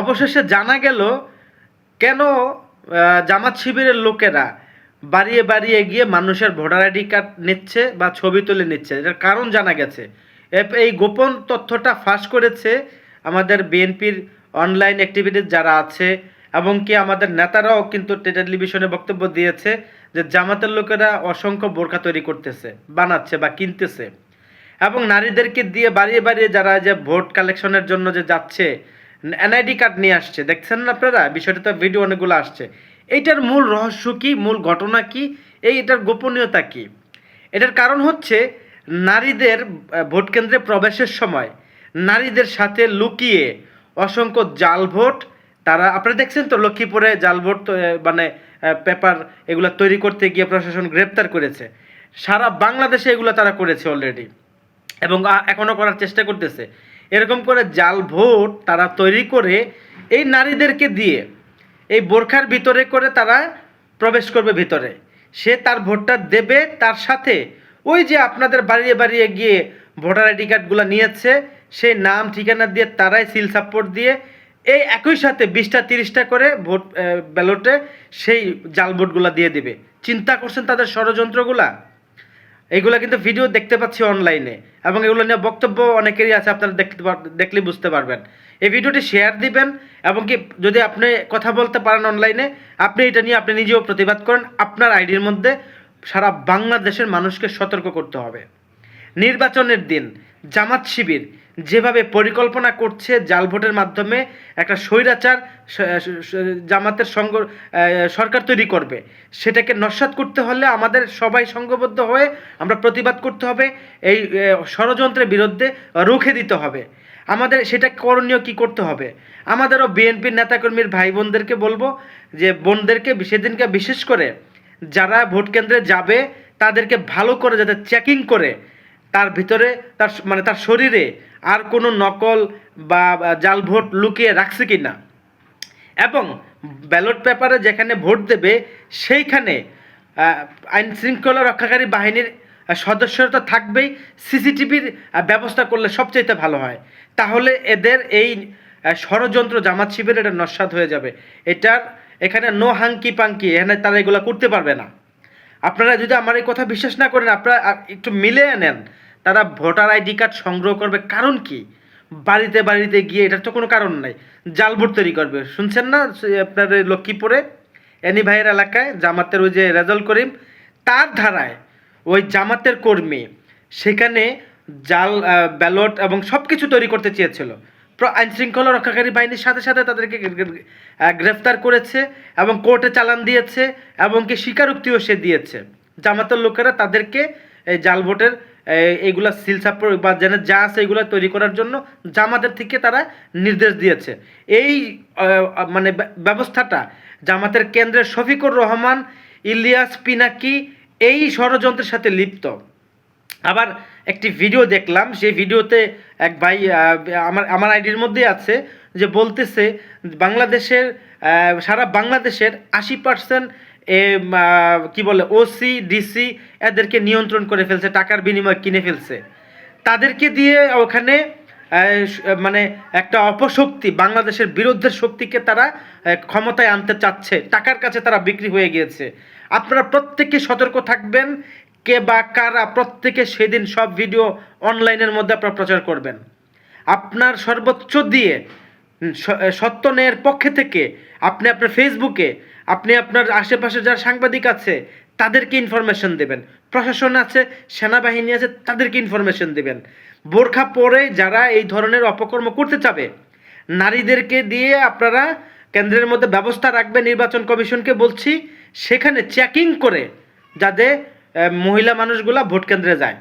অবশেষে জানা গেল কেন জামাত শিবিরের লোকেরা বাড়িয়ে বাড়িয়ে গিয়ে মানুষের ভোটার আইডি কার্ড নিচ্ছে বা ছবি তুলে নিচ্ছে। এটার কারণ জানা গেছে। এই গোপন তথ্যটা ফাঁস করেছে আমাদের বিএনপির অনলাইন অ্যাক্টিভিটিস যারা আছে এবং কি আমাদের নেতারাও কিন্তু টেলিভিশনে বক্তব্য দিয়েছে যে জামাতের লোকেরা অসংখ্য বোরখা তৈরি করতেছে, বানাচ্ছে বা কিনতেছে। এবং নারীদেরকে দিয়ে বাড়িয়ে বাড়িয়ে যারা যে ভোট কালেকশনের জন্য যে যাচ্ছে এনআইডি কার্ড নিয়ে আসছে। দেখছেন না আপনারা? বিষয়টা তো ভিডিও অনেকগুলো আসছে। এইটার মূল রহস্য কি? মূল ঘটনা কি? এই এটার গোপনীয়তা কি? এটার কারণ হচ্ছে নারীদের ভোট কেন্দ্রে প্রবেশের সময় নারীদের সাথে লুকিয়ে অসংখ্য জাল ভোট, তারা, আপনারা দেখছেন তো লক্ষ্মীপুরে জাল ভোট মানে পেপার এগুলো তৈরি করতে গিয়ে প্রশাসন গ্রেপ্তার করেছে। সারা বাংলাদেশে এগুলো তারা করেছে অলরেডি এবং আ- এখনও করার চেষ্টা করতেছে। এরকম করে জাল ভোট তারা তৈরি করে এই নারীদেরকে দিয়ে এই বোরখার ভিতরে করে তারা প্রবেশ করবে ভিতরে। সে তার ভোটটা দেবে, তার সাথে ওই যে আপনাদের বাড়িয়ে বাড়িয়ে গিয়ে ভোটার আইডি কার্ডগুলো নিয়েছে, সেই নাম, ঠিকানা দিয়ে তারাই সিল সাপোর্ট দিয়ে এই একই সাথে বিশটা, তিরিশটা করে ভোট ব্যালটে সেই জাল ভোটগুলো দিয়ে দেবে। চিন্তা করছেন তাদের ষড়যন্ত্রগুলা? এইগুলা কিন্তু ভিডিও দেখতে পাচ্ছি অনলাইনে এবং এগুলো নিয়ে বক্তব্য অনেকেরই আছে, আপনারা দেখতে দেখলে বুঝতে পারবেন। এই ভিডিওটি শেয়ার দিবেন, এবং কি যদি আপনি কথা বলতে পারেন অনলাইনে আপনি এটা নিয়ে আপনি নিজেও প্রতিবাদ করেন, আপনার আইডির মধ্যে সারা বাংলাদেশের মানুষকে সতর্ক করতে হবে। নির্বাচনের দিন, জামাত শিবির যেভাবে পরিকল্পনা করছে জাল ভোটের মাধ্যমে একটা স্বৈরাচার জামাতের সঙ্গ সরকার তৈরি করবে, সেটাকে নস্বাত করতে হলে আমাদের সবাই সংঘবদ্ধ হয়ে আমরা প্রতিবাদ করতে হবে, এই ষড়যন্ত্রের বিরুদ্ধে রুখে দিতে হবে। আমাদের সেটা করণীয় কি করতে হবে? আমাদেরও বিএনপির নেতাকর্মীর ভাই বোনদেরকে বলব যে, বোনদেরকে সেদিনকে বিশেষ করে যারা ভোট কেন্দ্রে যাবে, তাদেরকে ভালো করে যাতে চেকিং করে, তার ভিতরে, তার মানে তার শরীরে আর কোনো নকল বা জাল ভোট লুকিয়ে রাখছে কি না? এবং ব্যালট পেপারে যেখানে ভোট দেবে সেইখানে আইন শৃঙ্খলা রক্ষাকারী বাহিনীর আহ, সদস্যরা তো থাকবেই সিসিটিভির ব্যবস্থা করলে সবচাইতে ভালো হয়। তাহলে এদের এই ষড়যন্ত্র জামাত শিবির এটা নস্বাত হয়ে যাবে। এটার এখানে নো হাঙ্কি পাঙ্কি এখানে তারা এগুলো করতে পারবে না। আপনারা যদি আমার এই কথা বিশ্বাস না করেন আপনারা একটু মিলে নেন। তারা ভোটার আইডি কার্ড সংগ্রহ করবে। কারণ কি? বাড়িতে বাড়িতে গিয়ে এটার তো কোনো কারণ নাই। জাল ভোট তৈরি করবে। শুনছেন না? আপনার লক্ষ্মীপুরে, এনি ভাইয়ের এলাকায় জামাতের ওই যে রেজাল্ট করিম, তার ধারায় ওই জামাতের কর্মী, সেখানে জাল ব্যালট এবং সব কিছু তৈরি করতে চেয়েছিল। আইন শৃঙ্খলা রক্ষাকারী বাহিনীর সাথে সাথে তাদেরকে গ্রেফতার করেছে এবং কোর্টে চালান দিয়েছে এবং কি স্বীকারোক্তিও সে দিয়েছে। জামাতের লোকেরা তাদেরকে এই জাল ভোটের এইগুলা সিল সাপোর্ট বা যেন যা আছে এগুলো তৈরি করার জন্য জামাতের থেকে তারা নির্দেশ দিয়েছে। এই মানে ব্য- ব্যবস্থাটা জামাতের কেন্দ্রের শফিকুর রহমান, ইলিয়াস পিনাকি এই ষড়যন্ত্রের সাথে লিপ্ত। আবার একটি ভিডিও দেখলাম, সেই ভিডিওতে এক ভাই আমার আমার আইডির মধ্যে আছে যে বলতেছে বাংলাদেশের সারা বাংলাদেশের আশি পার্সেন্ট কি বলে ওসি ডিসি এদেরকে নিয়ন্ত্রণ করে ফেলছে, টাকার বিনিময় কিনে ফেলছে। তাদেরকে দিয়ে ওখানে মানে একটা অপশক্তি, বাংলাদেশের বিরুদ্ধের শক্তিকে তারা ক্ষমতায় আনতে চাচ্ছে, টাকার কাছে তারা বিক্রি হয়ে গিয়েছে। আপনারা প্রত্যেকে সতর্ক থাকবেন, কে বা কারা, প্রত্যেকে সেদিন সব ভিডিও অনলাইনের মধ্যে আপনারা প্রচার করবেন। আপনার সর্বোচ্চ দিয়ে সত্য ন্যায়ের পক্ষে থেকে আপনি আপনার ফেসবুকে আপনি আপনার আশেপাশে যারা সাংবাদিক আছে, তাদেরকে ইনফরমেশন দেবেন। প্রশাসন আছে, সেনাবাহিনী আছে, তাদেরকে ইনফরমেশন দেবেন। বোরখা পরে যারা এই ধরনের অপকর্ম করতে চাবে, নারীদেরকে দিয়ে আপনারা কেন্দ্রের মধ্যে ব্যবস্থা রাখবেন, নির্বাচন কমিশনকে বলছি, সেখানে চেকিং করে যাতে মহিলা মানুষগুলা ভোট কেন্দ্রে যায়।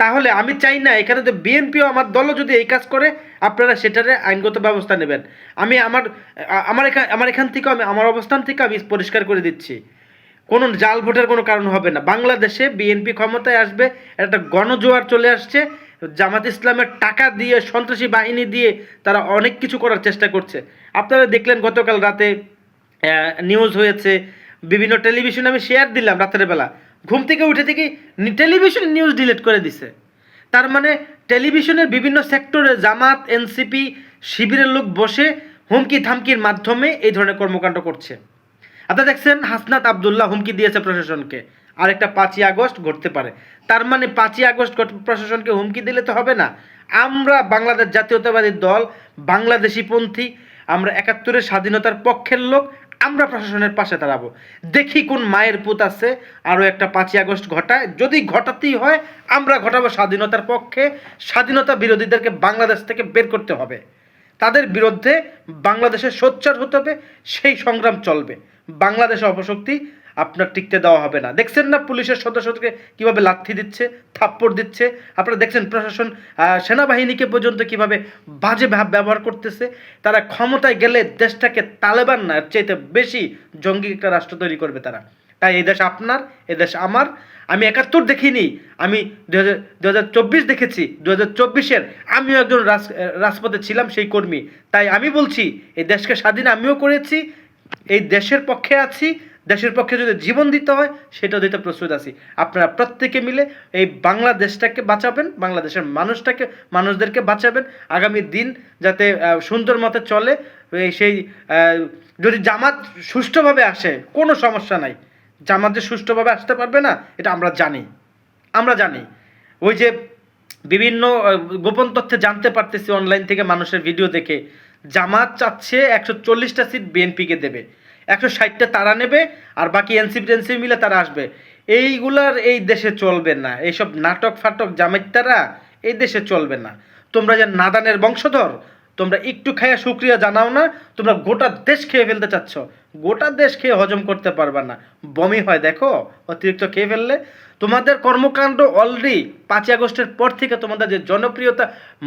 তাহলে আমি চাই না এখানে তো বিএনপিও আমার দলও যদি এই কাজ করে, আপনারা সেটারে আইনগত ব্যবস্থা নেবেন। আমি আমার আমার এখান আমার এখান থেকে আমি, আমার অবস্থান থেকে আমি পরিষ্কার করে দিচ্ছি। কোনো জাল ভোটের কোনো কারণ হবে না। বাংলাদেশে বিএনপি ক্ষমতায় আসবে, একটা গণজোয়ার চলে আসছে, জামাত ইসলামের টাকা দিয়ে, সন্ত্রাসী বাহিনী দিয়ে তারা অনেক কিছু করার চেষ্টা করছে। আপনারা দেখলেন গতকাল রাতে নিউজ হয়েছে, বিভিন্ন টেলিভিশনে আমি শেয়ার দিলাম রাতের বেলা। ঘুম থেকে উঠে থেকে টেলিভিশন নিউজ ডিলিট করে দিছে। তার মানে টেলিভিশনের বিভিন্ন সেক্টরে জামাত এনসিপি শিবিরের লোক বসে হুমকি থামকির মাধ্যমে এই ধরনের কর্মকাণ্ড করছে। আপনারা দেখছেন, হাসনাত আবদুল্লাহ হুমকি দিয়েছে প্রশাসনকে। আরেকটা পাঁচই আগস্ট ঘটতে পারে। তার মানে পাঁচই আগস্ট প্রশাসনকে হুমকি দিলে তো হবে না। আমরা বাংলাদেশ জাতীয়তাবাদী দল, বাংলাদেশি পন্থী, আমরা একাত্তরের স্বাধীনতার পক্ষের লোক আমরা প্রশাসনের পাশে দাঁড়াবো। দেখি কোন মায়ের পুত আছে, আরও একটা পাঁচই আগস্ট ঘটায়। যদি ঘটাতেই হয়, আমরা ঘটাবো স্বাধীনতার পক্ষে। স্বাধীনতা বিরোধীদেরকে বাংলাদেশ থেকে বের করতে হবে। তাদের বিরুদ্ধে বাংলাদেশের সোচ্চার হতে হবে, সেই সংগ্রাম চলবে। বাংলাদেশে অপশক্তি আপনার টিকতে দেওয়া হবে না। দেখছেন না পুলিশের সদস্যকে কীভাবে লাথি দিচ্ছে, থাপ্পড় দিচ্ছে? আপনারা দেখছেন প্রশাসন সেনাবাহিনীকে পর্যন্ত কীভাবে বাজে ভাব ব্যবহার করতেছে? তারা ক্ষমতায় গেলে দেশটাকে তালেবান না চাইতে বেশি জঙ্গি একটা রাষ্ট্র তৈরি করবে তারা। তাই এই দেশ আপনার, এ দেশ আমার। আমি একাত্তর দেখিনি, আমি দু হাজার চব্বিশ দেখেছি। দু হাজার চব্বিশের আমিও একজন রাজ রাজপথে ছিলাম সেই কর্মী। তাই আমি বলছি, এই দেশকে স্বাধীন আমিও করেছি, এই দেশের পক্ষে আছি দেশের পক্ষে যদি জীবন দিতে হয়, সেটাও দিতে প্রস্তুত আছি। আপনারা প্রত্যেকে মিলে এই বাংলাদেশটাকে বাঁচাবেন, বাংলাদেশের মানুষটাকে, মানুষদেরকে বাঁচাবেন। আগামী দিন যাতে সুন্দর মতে চলে সেই যদি জামাত সুষ্ঠুভাবে আসে, কোনো সমস্যা নাই। জামাত যে সুষ্ঠুভাবে আসতে পারবে না, এটা আমরা জানি। আমরা জানি। ওই যে বিভিন্ন গোপন তথ্যে জানতে পারতেছি, অনলাইন থেকে মানুষের ভিডিও দেখে। জামাত চাচ্ছে একশো চল্লিশটা সিট বিএনপিকে দেবে। একশো ষাটটা তারা নেবে আর বাকি এনসিপি টেনসিপি মিলে তারা আসবে। এইগুলার এই দেশে চলবে না। এইসব নাটক ফাটক জামাইতারা এই দেশে চলবে না। তোমরা যে নাদানের বংশধর, তোমরা একটু খাইয়া সুক্রিয়া জানাও না, তোমরা গোটা দেশ খেয়ে ফেলতে চাচ্ছ। গোটা দেশ খেয়ে হজম করতে পারবা না। বমি হয়, দেখো? অতিরিক্ত খেয়ে ফেললে তোমাদের কর্মকাণ্ড অলরেডি পাঁচই আগস্টের পর থেকে তোমাদের যে জনপ্রিয়তা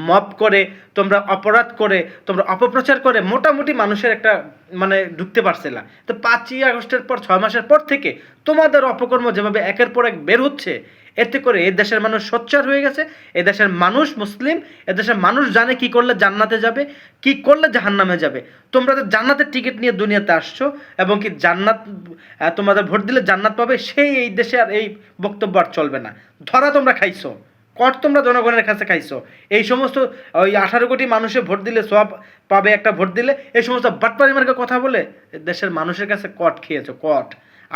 মপ করে, তোমরা অপরাধ করে, তোমরা অপপ্রচার করে, মোটামুটি মানুষের একটা মানে ঢুকতে পারছে না। তো পাঁচই আগস্টের পর, ছয় মাসের পর থেকে তোমাদের অপকর্ম যেভাবে একের পর এক বের হচ্ছে এতে করে এ দেশের মানুষ সোচ্চার হয়ে গেছে, এ দেশের মানুষ মুসলিম, এ দেশের মানুষ জানে কি করলে জান্নাতে যাবে, কি করলে জাহান্নামে যাবে। তোমরা তো জান্নাতের টিকিট নিয়ে দুনিয়াতে আসছো এবং কি জান্নাত তোমাদের ভোট দিলে জান্নাত পাবে, সেই এই দেশে আর এই বক্তব্য আর চলবে না। ধরা তোমরা খাইছো, কট তোমরা জনগণের কাছে খাইছো। এই সমস্ত ওই আঠারো কোটি মানুষের ভোট দিলে, সব পাবে একটা ভোট দিলে, এই সমস্ত বাটপারি মার্কে কথা বলে দেশের মানুষের কাছে কট খেয়েছো, কট।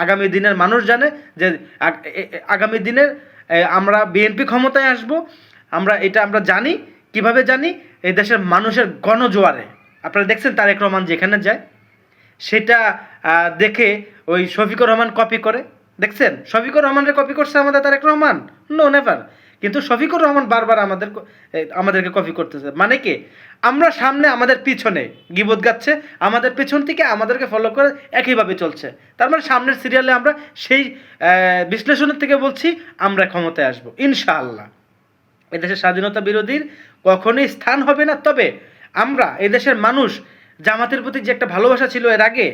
আগামী দিনের মানুষ জানে যে আগামী দিনের আমরা বিএনপি ক্ষমতায় আসব, আমরা এটা আমরা জানি, কীভাবে জানি? এই দেশের মানুষের গণজোয়ারে। আপনারা দেখছেন তারেক রহমান যেখানে যায়, সেটা দেখে ওই শফিকুর রহমান কপি করে। দেখছেন? শফিকুর রহমানের কপি করছে আমাদের তারেক রহমান? নো নেভার কিন্তু শফিকুর রহমান বারবার আমাদের আমাদেরকে কপি করতেছে। মানে কি? আমরা সামনে আমাদের পিছনে গিবত গাচ্ছে, আমাদের পিছন থেকে আমাদেরকে ফলো করে একইভাবে চলছে। তার মানে সামনের সিরিয়ালে আমরা সেই বিশ্লেষণের থেকে বলছি, আমরা ক্ষমতায় আসব, ইনশাআল্লাহ। এদেশের স্বাধীনতা বিরোধীর কখনোই স্থান হবে না, তবে আমরা, এদেশের মানুষ, জামাতের প্রতি যে একটা ভালোবাসা ছিল এর আগে,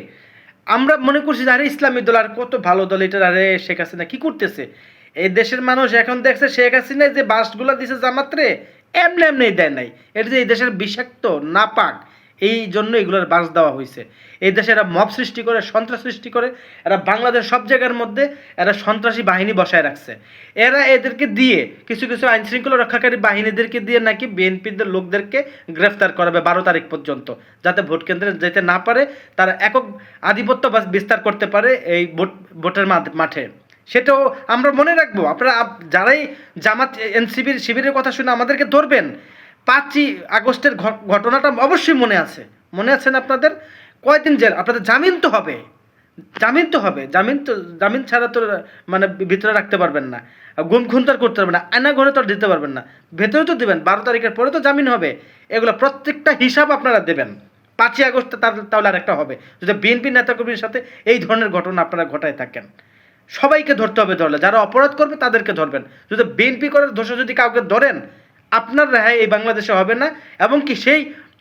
আমরা মনে করছি যে, আরে ইসলামী দল আর কত ভালো দল, এটা আরে শেখ হাসিনা কি করতেছে? এই দেশের মানুষ এখন দেখছে শেখ হাসিনা যে বাসগুলো দিছে জামাত্রে, এমনি এমনি দেয় নাই। এটা যে এই দেশের বিষাক্ত, নাপাক, এই জন্য এগুলোর বাস দেওয়া হয়েছে এই দেশে এরা মব সৃষ্টি করে, সন্ত্রাস সৃষ্টি করে, এরা বাংলাদেশ সব জায়গার মধ্যে এরা সন্ত্রাসী বাহিনী বসায় রাখছে। এরা এদেরকে দিয়ে কিছু কিছু আইন শৃঙ্খলা রক্ষাকারী বাহিনীদেরকে দিয়ে নাকি বিএনপিদের লোকদেরকে গ্রেফতার করাবে বারো তারিখ পর্যন্ত, যাতে ভোট কেন্দ্রে যেতে না পারে, তারা একক আধিপত্য বাস- বিস্তার করতে পারে এই ভোট ভোটের মাঠে। সেটাও আমরা মনে রাখব। আপনারা যারাই জামাত এনসিবির শিবিরের কথা শুনে আমাদেরকে ধরবেন, পাঁচই আগস্টের ঘটনাটা অবশ্যই মনে আছে। মনে আছে না আপনাদের? কয়দিন জেল? আপনাদের জামিন তো হবে। জামিন তো হবে। জামিন তো জামিন ছাড়া তো মানে ভিতরে রাখতে পারবেন না। গুম খুনতার করতে পারবেন না। আয়না ঘরে তো আর দিতে পারবেন না। ভেতরে তো দেবেন। বারো তারিখের পরে তো জামিন হবে। এগুলো প্রত্যেকটা হিসাব আপনারা দেবেন। পাঁচই আগস্টে তাহলে আরেকটা হবে। যদি বিএনপি নেতাকর্মীর সাথে এই ধরনের ঘটনা আপনারা ঘটায় থাকেন। সবাইকে ধরতে হবে ধরলে যারা অপরাধ করবে, তাদেরকে ধরবেন। যদি বিএনপি করার দোষে যদি কাউকে ধরেন, আপনার রেহাই এই বাংলাদেশে হবে না। এবং কি সেই,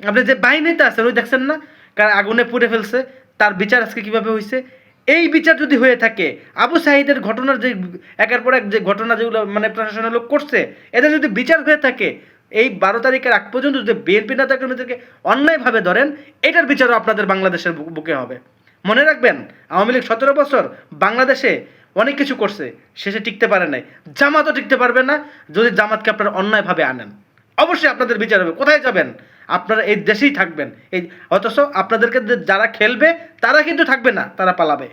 আপনি যে বাহিনীতে আছেন, ওই দেখছেন না? কার আগুনে পুড়ে ফেলছে, তার বিচার আজকে কীভাবে হয়েছে এই বিচার যদি হয়ে থাকে, আবু সাহিদের ঘটনার যে, একের পর এক যে ঘটনা যেগুলো মানে প্রশাসনের লোক করছে এদের যদি বিচার হয়ে থাকে, এই বারো তারিখের আগ পর্যন্ত যদি বিএনপি নেতা কর্মীদেরকে অন্যায়ভাবে ধরেন, এটার বিচারও আপনাদের বাংলাদেশের বুকে হবে। মনে রাখবেন, আওয়ামী লীগ সতেরো বছর বাংলাদেশে অনেক কিছু করছে, শেষে টিকতে পারে নাই। জামাতও টিকতে পারবে না, যদি জামাতকে আপনারা অন্যায়ভাবে আনেন। অবশ্যই আপনাদের বিচার হবে, কোথায় যাবেন? আপনারা এই দেশেই থাকবেন। এই অথচ আপনাদেরকে যারা খেলবে, তারা কিন্তু থাকবে না, তারা পালাবে।